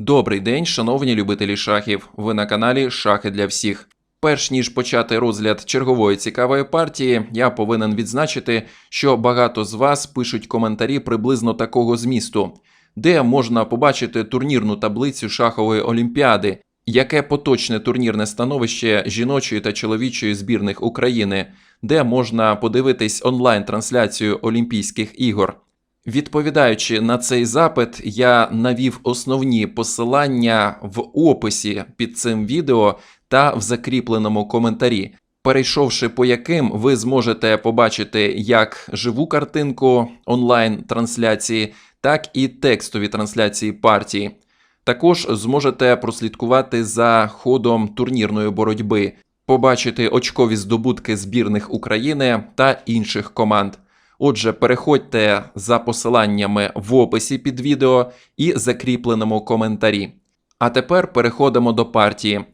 Добрий день, шановні любителі шахів. Ви на каналі Шахи для всіх. Перш ніж почати розгляд чергової цікавої партії, я повинен відзначити, що багато з вас пишуть коментарі приблизно такого змісту, де можна побачити турнірну таблицю шахової олімпіади, яке поточне турнірне становище жіночої та чоловічої збірних України, де можна подивитись онлайн-трансляцію Олімпійських ігор. Відповідаючи на цей запит, я навів основні посилання в описі під цим відео та в закріпленому коментарі, перейшовши по яким ви зможете побачити як живу картинку онлайн-трансляції, так і текстові трансляції партії. Також зможете прослідкувати за ходом турнірної боротьби, побачити очкові здобутки збірних України та інших команд. Отже, переходьте за посиланнями в описі під відео і закріпленому коментарі. А тепер переходимо до партії.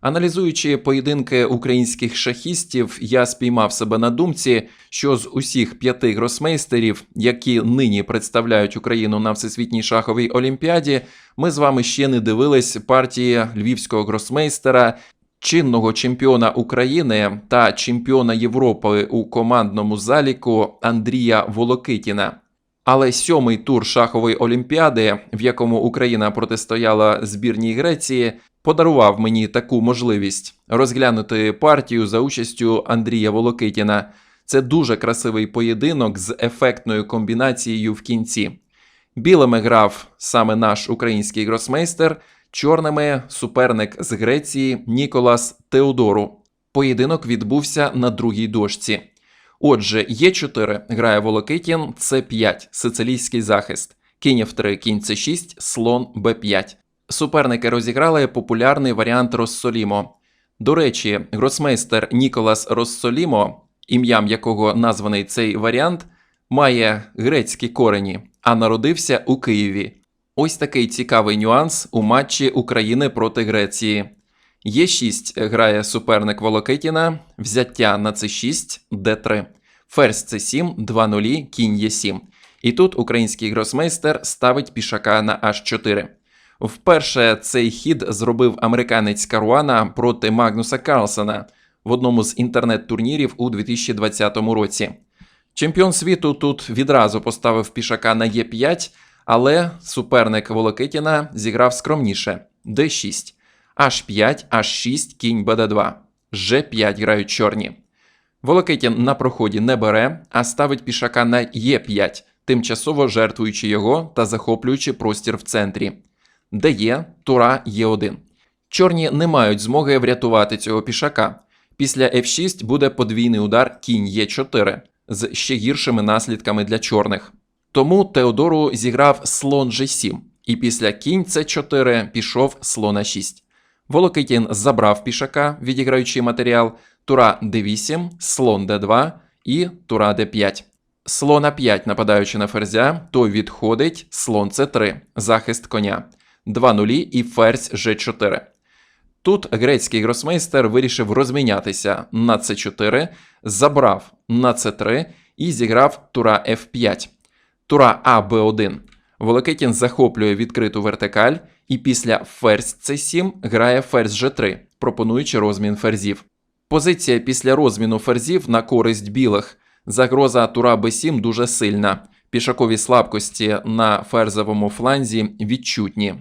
Аналізуючи поєдинки українських шахістів, я спіймав себе на думці, що з усіх п'яти гросмейстерів, які нині представляють Україну на всесвітній шаховій олімпіаді, ми з вами ще не дивились партії львівського гросмейстера чинного чемпіона України та чемпіона Європи у командному заліку Андрія Волокитіна. Але сьомий тур шахової олімпіади, в якому Україна протистояла збірній Греції, подарував мені таку можливість розглянути партію за участю Андрія Волокитіна. Це дуже красивий поєдинок з ефектною комбінацією в кінці. Білими грав саме наш український гросмейстер, чорними суперник з Греції Ніколас Теодору. Поєдинок відбувся на другій дошці. Отже, Е4 грає Волокитін, С5, сицилійський захист, кінь F3, кінь С6, слон Б5. Суперники розіграли популярний варіант Россолімо. До речі, гросмейстер Ніколас Россолімо, ім'ям якого названий цей варіант, має грецькі корені, а народився у Києві. Ось такий цікавий нюанс у матчі України проти Греції. Є6 грає суперник Волокитіна, взяття на С6, Д3, ферзь С7, 2 нулі, кінь Е7. І тут український гросмейстер ставить пішака на H4. Вперше цей хід зробив американець Каруана проти Магнуса Карлсона в одному з інтернет-турнірів у 2020 році. Чемпіон світу тут відразу поставив пішака на Е5, але суперник Волокитіна зіграв скромніше Д6, H5, H6, кінь БД2, Ж5 грають чорні. Волокитін на проході не бере, а ставить пішака на Е5, тимчасово жертвуючи його та захоплюючи простір в центрі. Дає тура Е1. Чорні не мають змоги врятувати цього пішака. Після F6 буде подвійний удар кінь Е4 з ще гіршими наслідками для чорних. Тому Теодору зіграв слон G7, і після кінь С4 пішов слона 6. Волокитін забрав пішака, відіграючи матеріал, тура d8, слон d2 і тура d5. Слона 5, нападаючи на ферзя, той відходить слон c3, захист коня, 2 нулі і ферзь g4. Тут грецький гросмейстер вирішив розмінятися на c4, забрав на c3 і зіграв тура f5. Тура А Б1. Волокитін захоплює відкриту вертикаль і після ферзь С7 грає ферзь Ж3, пропонуючи розмін ферзів. Позиція після розміну ферзів на користь білих. Загроза тура Б7 дуже сильна. Пішакові слабкості на ферзовому фланзі відчутні.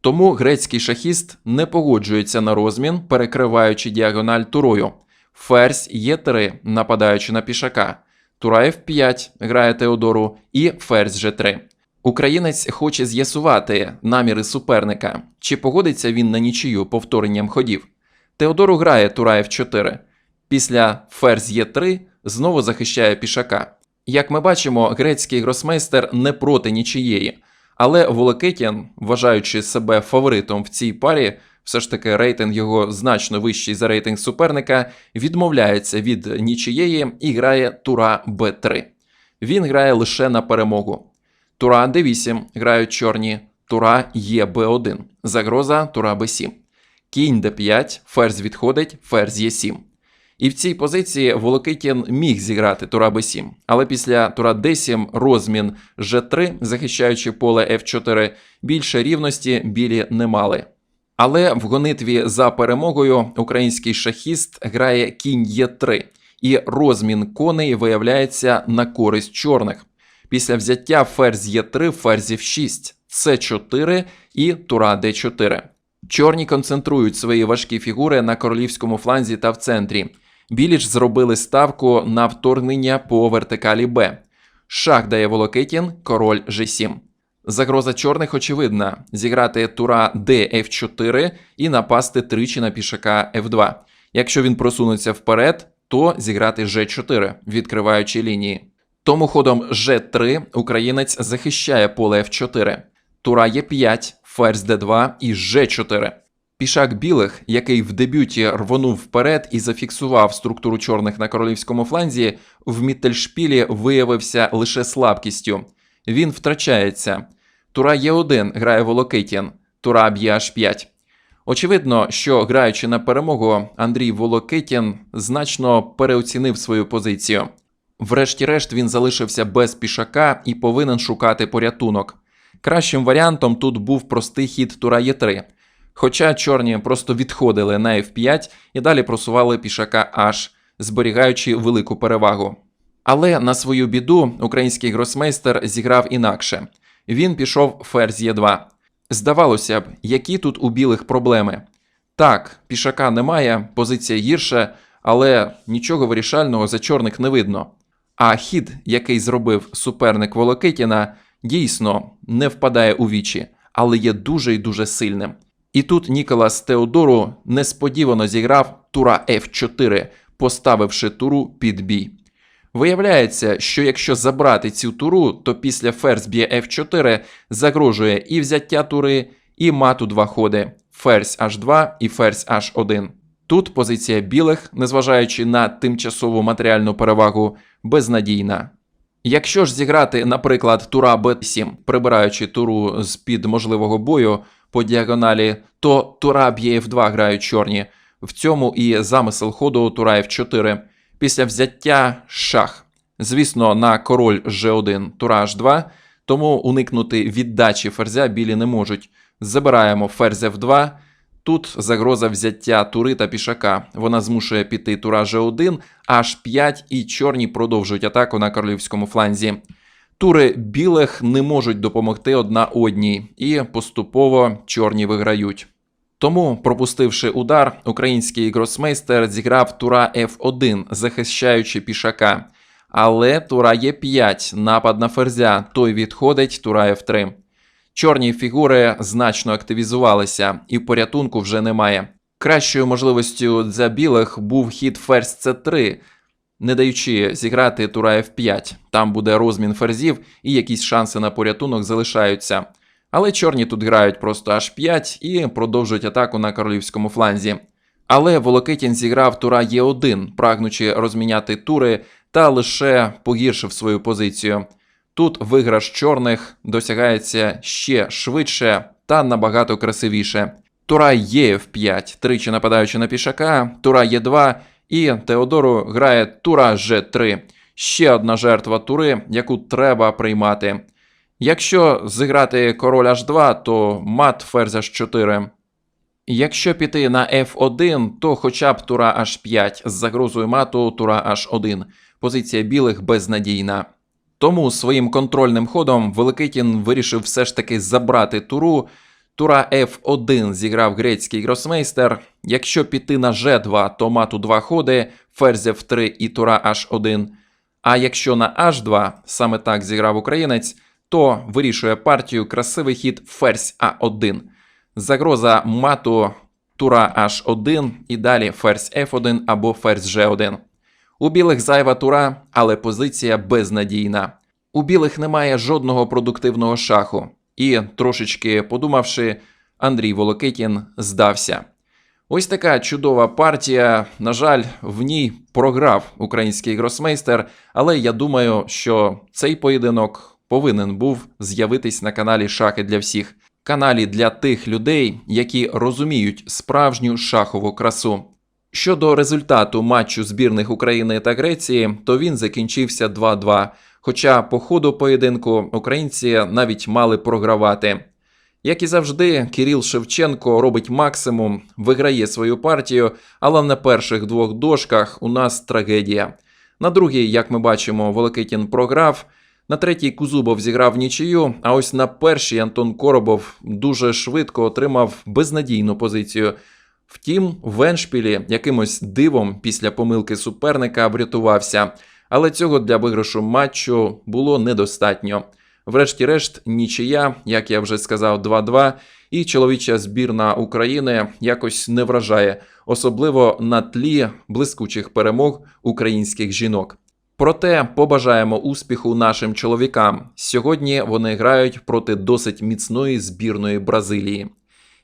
Тому грецький шахіст не погоджується на розмін, перекриваючи діагональ турою. Ферзь Е3, нападаючи на пішака. Тура F5 грає Теодору і ферзь G3. Українець хоче з'ясувати наміри суперника, чи погодиться він на нічию повторенням ходів. Теодору грає Тура F4. Після ферзь Е3 знову захищає пішака. Як ми бачимо, грецький гросмейстер не проти нічиєї, але Волокитін, вважаючи себе фаворитом в цій парі, все ж таки рейтинг його значно вищий за рейтинг суперника, відмовляється від нічиєї і грає тура Б3. Він грає лише на перемогу. Тура Д8 грають чорні, тура Є Б1, загроза тура Б7. Кінь Д5, ферзь відходить, ферзь Е7. І в цій позиції Волокитін міг зіграти тура Б7, але після тура Д7 розмін Ж3, захищаючи поле Ф4, більше рівності білі не мали. Але в гонитві за перемогою український шахіст грає кінь Е3, і розмін коней виявляється на користь чорних. Після взяття ферзь Е3, ферзь F6, С4 і тура Д4. Чорні концентрують свої важкі фігури на королівському фланзі та в центрі. Білі ж зробили ставку на вторгнення по вертикалі Б. Шах дає Волокитін, король G7. Загроза чорних очевидна: зіграти тура d f4 і напасти тричі на пішака f2. Якщо він просунеться вперед, то зіграти g4, відкриваючи лінії. Тому ходом g3 українець захищає поле f4. Тура Е5, ферзь d2 і g4. Пішак білих, який в дебюті рвонув вперед і зафіксував структуру чорних на королівському фланзі, в Міттельшпілі виявився лише слабкістю. Він втрачається. Тура Е1 грає Волокитін, тура б'є H5. Очевидно, що граючи на перемогу, Андрій Волокитін значно переоцінив свою позицію. Врешті-решт він залишився без пішака і повинен шукати порятунок. Кращим варіантом тут був простий хід тура Е3. Хоча чорні просто відходили на F5 і далі просували пішака H, зберігаючи велику перевагу. Але на свою біду український гросмейстер зіграв інакше. Він пішов ферзь Е2. Здавалося б, які тут у білих проблеми. Так, пішака немає, позиція гірша, але нічого вирішального за чорних не видно. А хід, який зробив суперник Волокитіна, дійсно не впадає у вічі, але є дуже і дуже сильним. І тут Ніколас Теодору несподівано зіграв тура F4, поставивши туру під бій. Виявляється, що якщо забрати цю туру, то після ферзь б'є F4 загрожує і взяття тури, і мату два ходи ферзь H2 і ферзь H1. Тут позиція білих, незважаючи на тимчасову матеріальну перевагу, безнадійна. Якщо ж зіграти, наприклад, тура b7, прибираючи туру з під можливого бою по діагоналі, то тура б'є f2 грають чорні. В цьому і замисел ходу тура f4. Після взяття шах. Звісно, на король g1 тура h2, тому уникнути віддачі ферзя білі не можуть. Забираємо ферзь f2. Тут загроза взяття тури та пішака. Вона змушує піти тура g1, h5 і чорні продовжують атаку на королівському фланзі. Тури білих не можуть допомогти одна одній, і поступово чорні виграють. Тому, пропустивши удар, український гросмейстер зіграв тура F1, захищаючи пішака. Але тура Е5, напад на ферзя, той відходить, тура F3. Чорні фігури значно активізувалися, і порятунку вже немає. Кращою можливістю для білих був хід ферзь c3, не даючи зіграти тура F5. Там буде розмін ферзів і якісь шанси на порятунок залишаються. Але чорні тут грають просто H5 і продовжують атаку на королівському фланзі. Але Волокитін зіграв тура Е1, прагнучи розміняти тури, та лише погіршив свою позицію. Тут виграш чорних досягається ще швидше та набагато красивіше. Тура є F5, тричі нападаючи на пішака, тура Е2 і Теодору грає тура G3. Ще одна жертва тури, яку треба приймати. Якщо зіграти король H2, то мат ферзь H4. Якщо піти на F1, то хоча б тура H5 з загрозою мату тура H1. Позиція білих безнадійна. Тому своїм контрольним ходом Великитін вирішив все ж таки забрати туру. Тура F1 зіграв грецький гросмейстер. Якщо піти на G2, то мату два ходи, ферзь F3 і тура H1. А якщо на H2, саме так зіграв українець, то вирішує партію красивий хід ферзь А1. Загроза мату тура H1 і далі ферзь F1 або ферзь G1. У білих зайва тура, але позиція безнадійна. У білих немає жодного продуктивного шаху. І, трошечки подумавши, Андрій Волокитін здався. Ось така чудова партія. На жаль, в ній програв український гросмейстер, але я думаю, що цей поєдинок повинен був з'явитись на каналі Шахи для всіх. Каналі для тих людей, які розуміють справжню шахову красу. Щодо результату матчу збірних України та Греції, то він закінчився 2-2. Хоча по ходу поєдинку українці навіть мали програвати. Як і завжди, Кирил Шевченко робить максимум, виграє свою партію, але на перших двох дошках у нас трагедія. На другій, як ми бачимо, Волокитін програв. На третій Кузубов зіграв нічию, а ось на першій Антон Коробов дуже швидко отримав безнадійну позицію. Втім, в Еншпілі якимось дивом після помилки суперника врятувався, але цього для виграшу матчу було недостатньо. Врешті-решт, нічия, як я вже сказав, 2-2, і чоловіча збірна України якось не вражає, особливо на тлі блискучих перемог українських жінок. Проте побажаємо успіху нашим чоловікам. Сьогодні вони грають проти досить міцної збірної Бразилії.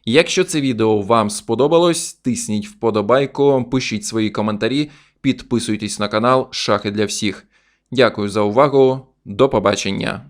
Якщо це відео вам сподобалось, тисніть вподобайку, пишіть свої коментарі, підписуйтесь на канал Шахи для всіх. Дякую за увагу, до побачення.